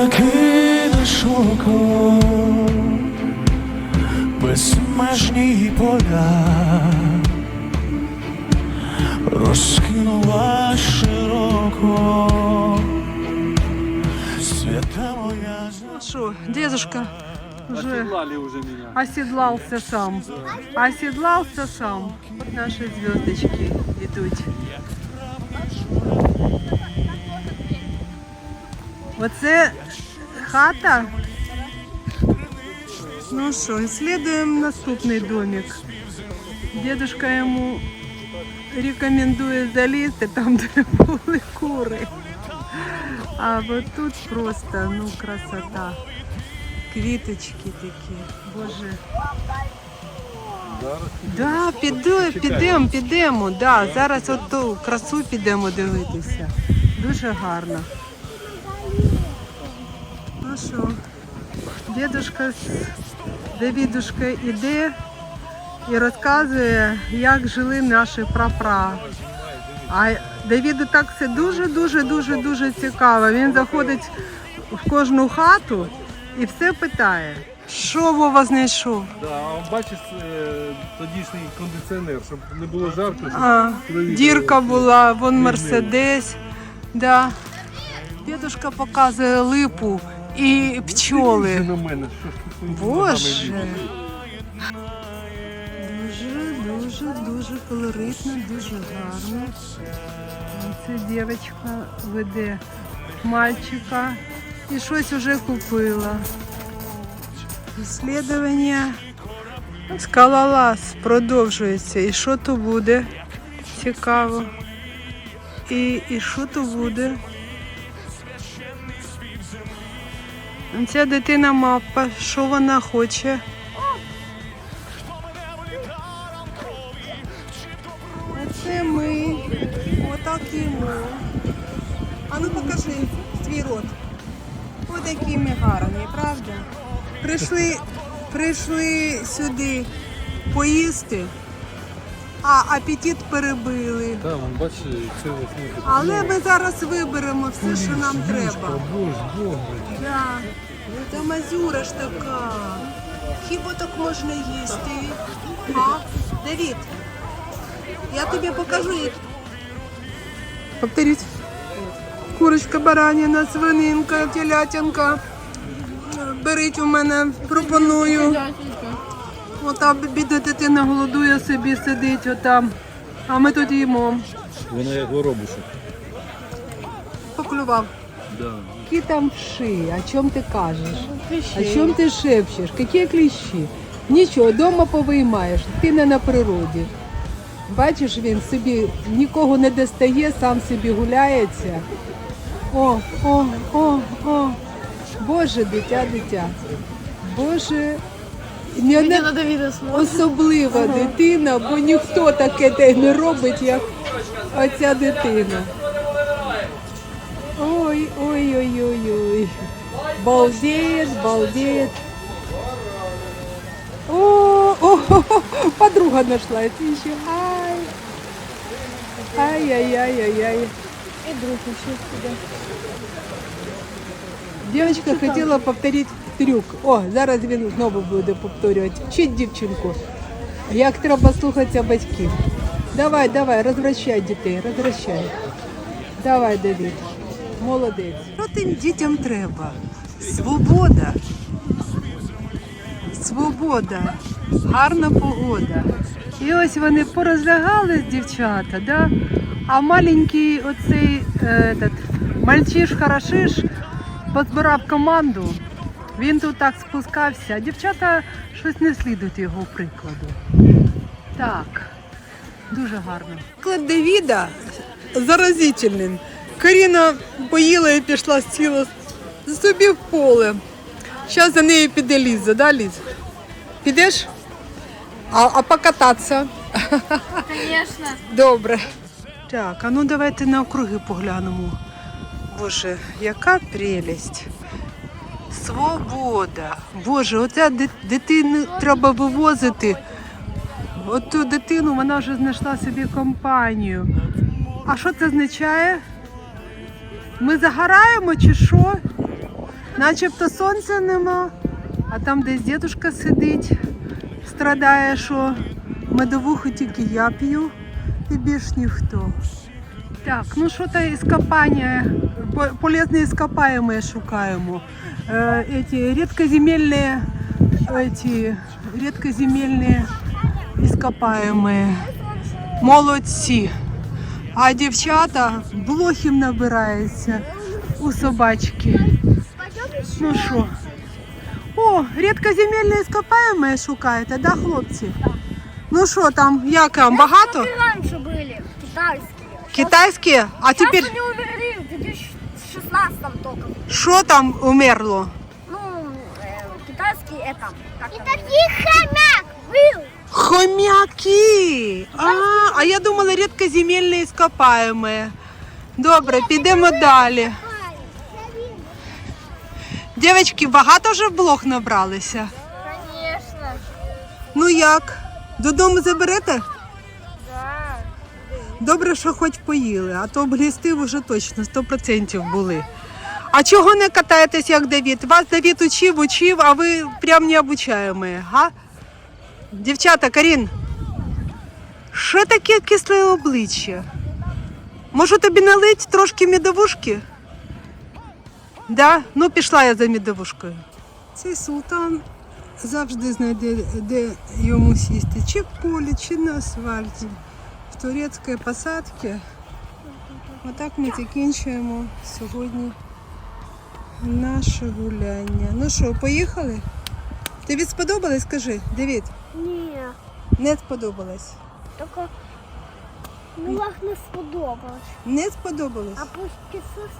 накинеш око, безмежні поля, розкинула широко, свята моя Ну дедушка уже уже меня. оседлался сам. Оседлался сам. Вот наши звездочки идут. Оце хата. Ну що, исследуем наступний домик. Дедушка йому рекомендує залізти там, де були кури. А вот тут просто, ну, красота. Квіточки такі, боже. Да, піду, підемо, підемо. Да, зараз от ту красу підемо дивитися. Дуже гарно. Що, дідушка з Давідушка іде і розказує, як жили наші прапра. А Давіду так все дуже, дуже, дуже, цікаво. Він заходить в кожну хату і все питає. Що Вова знайшов? Да, а бачиш е, тодішній кондиціонер, щоб не було жарко, А, дірка була, вон Мерседес. Да. Дідушка показує липу і пчоли. Боже. Дуже, дуже, дуже колоритно, дуже гарно. Це дівчинка веде мальчика і щось вже купила. Іслідування скалолаз продовжується. І що то буде? Цікаво. І, і що то буде? Ця дитина мапа, що вона хоче? А Це ми. Отак їмо. А ну покажи свій рот. Ось який ми гарні, правда? Прийшли, прийшли сюди поїсти, а апетит перебили. Там, вон, бачиш, це ось Але ми зараз виберемо все, що нам треба. Боже, боже. Да. Та мазюра ж така. Хіба так можна їсти? А? Давід, я тобі покажу. як- Повторіть. Курочка, баранина, свининка, телятинка. Беріть у мене, пропоную. Ота біда дитина голодує собі, сидить отам. А ми тут їмо. Воно як воробушок. Поклював. Да. Какие там вши? О чем ты кажешь? О чем ты шепчешь? Какие кліщі? Нічого, вдома повиймаєш, ти не на природі. Бачиш, він собі нікого не достає, сам собі гуляється. О, о, о, о. Боже, дитя, дитя. Боже, не, не, на Давіда смотрить. особлива дитина, бо ніхто таке не робить, як оця дитина. Ой, ой, ой, ой, ой. Балдеет, балдеет. О, о, подруга нашлась еще. Ай. Ай-яй-яй-яй-яй. І друг ще сюди. Девочка хотіла повторити трюк. О, зараз він знову буде повторювати. Вчить дівчинку. Як треба слухатися батьків. Давай, давай, розвращай дітей, розвращай. Давай, Давід. Молодець. Що тим дітям треба? Свобода. Свобода. Гарна погода. І ось вони порозлягались, дівчата, да? а маленький оцей е, этот, мальчиш-хорошиш позбирав команду. Він тут так спускався, а дівчата щось не слідують його прикладу. Так, дуже гарно. Приклад Давіда заразительний. Каріна поїла і пішла сіла собі в поле. Зараз за нею піде Ліза, да, Ліз? Підеш? А, а покататися? Звісно. Добре. Так, а ну давайте на округи поглянемо. Боже, яка прелість. Свобода. Боже, оця дитину треба вивозити. Оту дитину вона вже знайшла собі компанію. А що це означає? Ми загораємо чи що? Начебто сонця нема, а там десь дідушка сидить, страдає, що медовуху тільки я п'ю і більш ніхто. Так, ну що то іскопання, по- полезні іскопаємі шукаємо. Е, эти рідкоземельні, эти рідкоземельні іскопаємо. Молодці. А дівчата блохів набираються у собачки. Ну що? О, рідкоземельні іскопаємі шукаєте, да, хлопці? Ну що там, як вам, багато? Как и раньше были, китайские. Китайські? А Сейчас тепер они умерли в 2016 только. що там умерло? Ну, э, китайский это. Как И таких хомяк был. Хомяки! А, а я думала рідкоземельні іскопаємі. Добре, підемо далі. Дівчатки, багато вже блох набралися. Конечно. Ну як? Додому заберете? Добре, що хоч поїли, а то б глісти вже точно 100% були. А чого не катаєтесь, як Давід? Вас Давід учив, учив, а ви прям не обучаємо, га? Дівчата, Карін, що таке кисле обличчя? Можу тобі налить трошки медовушки? Да? Ну, пішла я за медовушкою. Цей султан завжди знайде, де йому сісти, чи в полі, чи на асфальті в турецькій посадці. Отак ми закінчуємо сьогодні наше гуляння. Ну що, поїхали? Тобі сподобалось? Скажи, Давід, Не, не сподобалось. только ну лах не сподобалось. Не сподобалось? А пусть сподобалось.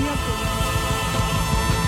Я поняла.